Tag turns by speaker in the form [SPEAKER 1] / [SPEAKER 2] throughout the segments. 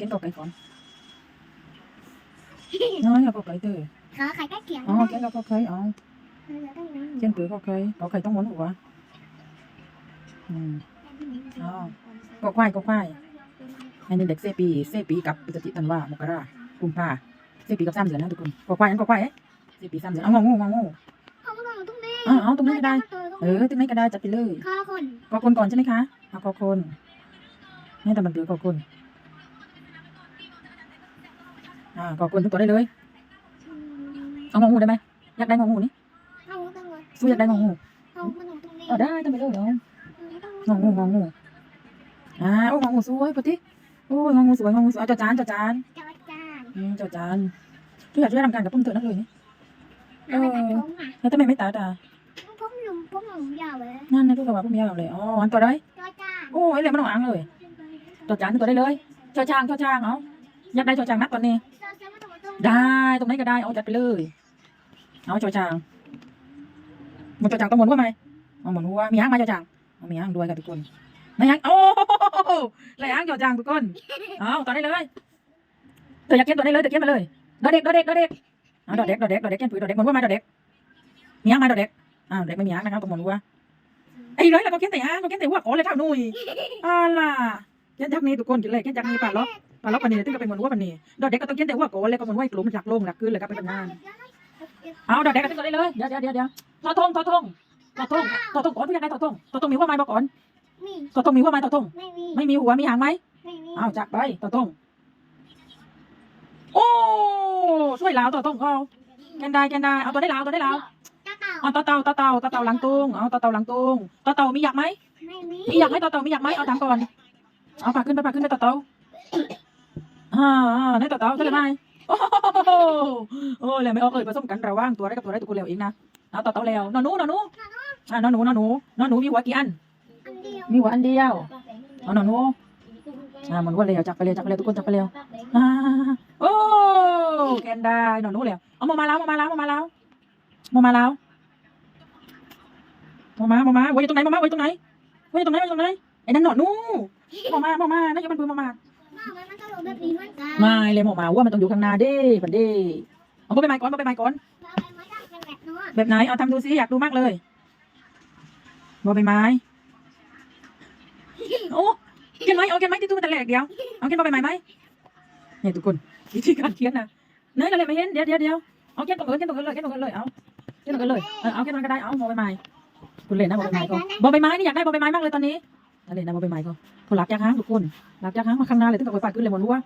[SPEAKER 1] เขียนกอไก่ก่อนน้อยเอากอไก่เตอ
[SPEAKER 2] ขอไข่ใกล้เคียง
[SPEAKER 1] อ๋อเขียนกอไก่อ๋อเขียนปือกอไก่กอไก่ต้องหมุนหัวอืมกอควายกอควายอันนี้เด็กเซปีเซปีกับพฤศจิกันว่ามกรากุมภาเซปีกับสามเดือนนะทุกคนกอควายอันกอควายเอ๊ะเซปีสามเดือนเอางองูงองู
[SPEAKER 2] เอางงนี้
[SPEAKER 1] อ๋อเอาตรงนี้ก็ได้ เออตรงนี้ก็ได้จัดไปเลย
[SPEAKER 2] ข้อคน
[SPEAKER 1] กอคนก่อนใช่ไหมคะเอากอคนให้แต่มันเดือกอคน อ่ากอคนทุกตัวได้เลย เอางองูได้ไหมอยากได้งองูนี่
[SPEAKER 2] เอาตรงนี้
[SPEAKER 1] สู้อยากได้งองู
[SPEAKER 2] เอามันตรงนี้
[SPEAKER 1] เออได้ทำไปเลยเดี๋ยวงองูงองูอ่าโอ้งองูสวยปะทิโอ้งองูสวยงองูสวยเอาจ้าจานเจ้าจาน
[SPEAKER 2] จอจาน
[SPEAKER 1] อืมเจ้าจานช่วยช่วยทำการกับพุ่มเถอะนั่นเลยนี่
[SPEAKER 2] เออ
[SPEAKER 1] แล้วทำไมไม่ตัดอะ
[SPEAKER 2] ผมหนุ่มผมหนุ่มยาวเลย
[SPEAKER 1] นั่นนะทุกคนว่าพุ่มยาวเลยอ๋ออันตัวได้โอ้ยเลยมันต้องอ่างเลยเจ้าจานตัวได้เลยเจ้าช้างเจ้าช้างเอา อยากได้จ้าช้างนัดตอนนี้ ได้ตรงไหนก็ได้เอาจัดไปเลย เอาจ้าช้างมันจ้าช้างต้องหมุนหัวไหมเอาหมุนหัวมีหางมเจ้าช้างเอามีหางด้วยกับทุกคนไม่หางโอ้ไหลหางจ้าช้างทุกคนเอาต่อได้เลยเธออยากเขียนตัวได้เลยเธอเขียนมาเลยดอเด็กดอเด็กดอเด็กเอาดอเด็กดอเด็กดอเด็กเขียนปุ๋ยดอเด็กหมุนหัวมาดอเด็กมีหางไหมดอเด็กอ้าวเด็กไม่มีหางนะครับต้องหมุนหัวไอ้เลยแล้วก็เขียนแต่หางก็เขียนแต่หัวขอเลยเท่านุ่ยอ่าล่ะเขียนจากนี้ทุกคนกินเลยเขียนจากนี้ป่ะล็อก ปลาล็อกปันนี้ตึ้งก็เป็นหมุนหัวปันนี้ดอกเด็กก็ต้องเขียนแต่หัวโกนเลยก็หมุนหัวให้กลุ่มหลักลงหลักขึ้นเลยครับเป็นงานเอาดอกเด็กก็ตึ้งก็ได้เลยเดี๋ยวเดี๋ยวเดี๋ยวเดี๋ยวทอทงทอทงทอทงทอทงก่อนพี่ยังไงทอทงทอทงมีหัวไม้บ่ก่อน
[SPEAKER 2] มี
[SPEAKER 1] ทอทงมีหัวไม้ทอทง
[SPEAKER 2] ไม่มี
[SPEAKER 1] ไม่มีหัวมีหางไหม
[SPEAKER 2] ไม่มี
[SPEAKER 1] เอาจักไปทอทงโอ้ช่วยลาวทอทงเขาแกนได้แกนได้เอาตัวได้ลาวตัวได้ลาว
[SPEAKER 2] ตาเต่า
[SPEAKER 1] เอาต่อเต่าต่อเต่าต่อเต่าหลังตุงเอาต่อเต่าหลังตุงต่อเต่ามีอยากไหม
[SPEAKER 2] ไม่มี
[SPEAKER 1] มีอยากไหมต่อเต่ามีอยากไหมเอาถามก่อนเอาปากขึ้นไปปากขึ้นไปต่อเต่า อ่าอ่าในต่อเต่าใช่ไหมโอ้โหโอ้เลยไม่ออกเลยผสมกันระหว่างตัวได้กับตัวได้ตัวกูเร็วเองนะเอาต่อเต่าเร็วนอนหนูนอนหนูอ่านอนหนูนอนหนูนอนหนูมีหัวกี่อัน
[SPEAKER 2] อันเดียว
[SPEAKER 1] มีหัวอันเดียวเอานอนหนูอ่ามันหัวเร็วจับไปเร็วจับไปเร็วทุกคนจับไปเร็วอ่าโอ้แกนได้นอนหนูเร็วเอามามาแล้วมามาแล้วมามาแล้วมามาแล้วมามามามาไว้ตรงไหนมามาไว้ตรงไหนไว้ตรงไหนไว้ตรงไหนไอ้นั่นหนอนหนูมามามามานั่นยังเป็นปืนมามา
[SPEAKER 2] มาเหมือนกัน
[SPEAKER 1] ไม่เลยหมอมาว่ามันต้องอยู่ข้างหน้าเด้ปันเด้เอาไปไม้ก่อนเอาไปไม้ก่อ
[SPEAKER 2] น
[SPEAKER 1] แบบไหนเอาทำดูซิอยากดูมากเลยบอใบไม้โอ้เขียนไหมเอาเขียนไหมที่ตู้แต่แรกเดียวเอาเขียนบอใบไม้ไหมเนี่ยทุกคนวิธีการเขียนนะเนยเราเลยไม่เห็นเดี๋ยวเดี๋ยวเดี๋ยวเอาเขียนตรงอื่นเขียนตรงอื่นเลยเขียนตรงอื่นเลยเอาเขียนตรงอื่นเลยเออเอาเขียนมันก็ได้เอาบอใบไม้คุณเล่นนะบอใบไม้ก็บอใบไม้นี่อยากได้บอใบไม้มากเลยตอนนี้ เอาเล่นนะบอใบไม้ก็เขาหลักยางห้างทุกคนหลักยางห้างมาข้างหน้าเลยตั้งแต่ไปปาดขึ้นเลยหมดรู้ว่า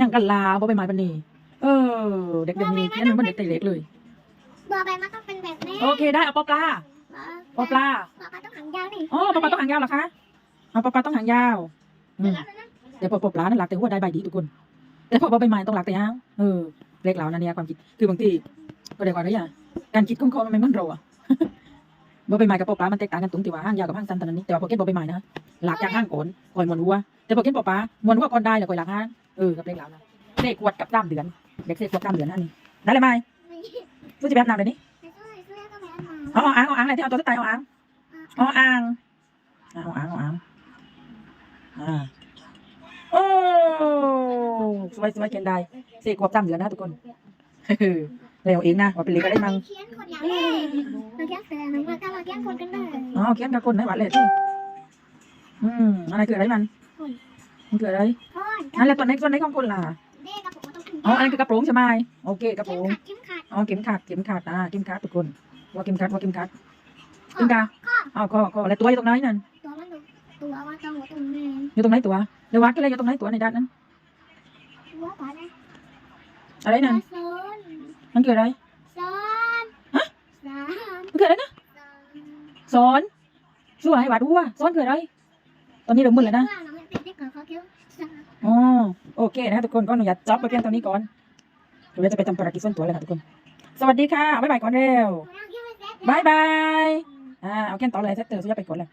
[SPEAKER 1] ยังกันลาบอใบไม้ปันนี้เออ เด็กเด็กนี่เขียนมันเด็กเด็กเลย
[SPEAKER 2] บัวใบมันต้องเป็นแบบนี้
[SPEAKER 1] โอเคได้เอาปอปลาปอปลา
[SPEAKER 2] บัวปลาต้องหางยาวนี่
[SPEAKER 1] อ๋อปอปลาต้องหางยาวเหรอคะเอาปอปลาต้องหางยาวอืมเดี๋ยวปอปลานั่นหลักแต่หัวได้ใบดีทุกคนแต่พอปอใบไม้ต้องหลักแต่หางเออเล็กเหล่านั่นเนี่ยความคิดคือบางทีก็เรียกว่าอะไรอย่างการคิดของเขามันไม่เหมือนเราอะบอใบไม้กับปอปลามันแตกต่างกันตรงที่ว่าหางยาวกับหางสั้นเท่านั้นนี่แต่ว่าพอเก็ตบอใบไม้นะ หลักจากหางก่อนก่อนมวนหัว แต่พอเก็ตปอปลามวนหัวก่อนได้แล้วก่อนหลักหางเออกับเล็กเหล่านะเด็กขวดกับสามเดือนเด็กเสกขวดสามเดือนนั่นนี่ได้เลยไหมสู้จะแบบน้ำเลยนี่เอาเอาอ่างเอาอ่างอะไรที่เอาตัวสุดท้ายเอาอ่างเอาอ่างเอาอ่างเอาอ่างอ่าโอ้สวยสวยเกินได้สี่ขวบสามเดือนนะทุกคนเร็วเองนะว่าเป็นเล็กก็ได้มั้ง
[SPEAKER 2] เขียนคนอย่างนี้เราเขียนเสือหนึ่งแล้วก็เราเขียนคนกันเลย
[SPEAKER 1] อ๋อเขียนกับคนให้หวานเลยที่ อืมอะไรคืออะไรมันมันคืออะไร
[SPEAKER 2] พ่อ
[SPEAKER 1] นั่นแหละตัวไหนตัวไหนของคนล่ะ
[SPEAKER 2] เด็กกับผมต้องถึง
[SPEAKER 1] อ๋ออันนี้คือกระโปรงใช่ไหมโอเคกระโปร
[SPEAKER 2] เข็ม
[SPEAKER 1] ง
[SPEAKER 2] ขัดเข็มขัด
[SPEAKER 1] อ๋อเข็มขัดเข็มขัดอ่าเข็มขัดทุกคนว่าเข็มขัดว่าเข็มขัดเข็มขัดอ๋อก็ก็แล้วตัวอยู่ตรงไหนนั่น
[SPEAKER 2] ตัวมันดูตัวมันต้องหัวตรงนี้
[SPEAKER 1] อยู่ตรงไหนตัวเดี๋ยววัดกันเลยอยู่ตรงไหนตัวในด้านนั้น
[SPEAKER 2] หัวปลานะ
[SPEAKER 1] อะไรนั่น
[SPEAKER 2] โซน
[SPEAKER 1] มันคืออะไร
[SPEAKER 2] โซนสาม
[SPEAKER 1] มันคืออะไรนะสอนช่วยให้วัดว่าสอนคืออะไร ตอนนี้เรามึนแล้วนะ
[SPEAKER 2] ว่าเราไม่เป็นเด็กกับเขาเขียวสาม
[SPEAKER 1] อ๋อโอเคนะทุกคนก็อนุญาตจ็อบไปเพียงเท่านี้ก่อนเดี๋ยวเราจะไปทำภารกิจส่วนตัวเลยค่ะทุกคน สวัสดีค่ะบ๊ายบายก่อนเร็ว
[SPEAKER 2] เราเขียวไม่เสร็จ
[SPEAKER 1] บายบายอ่าเอาแค่นต่อเลยเซตเตอร์สุดยอดไปก่อนเลย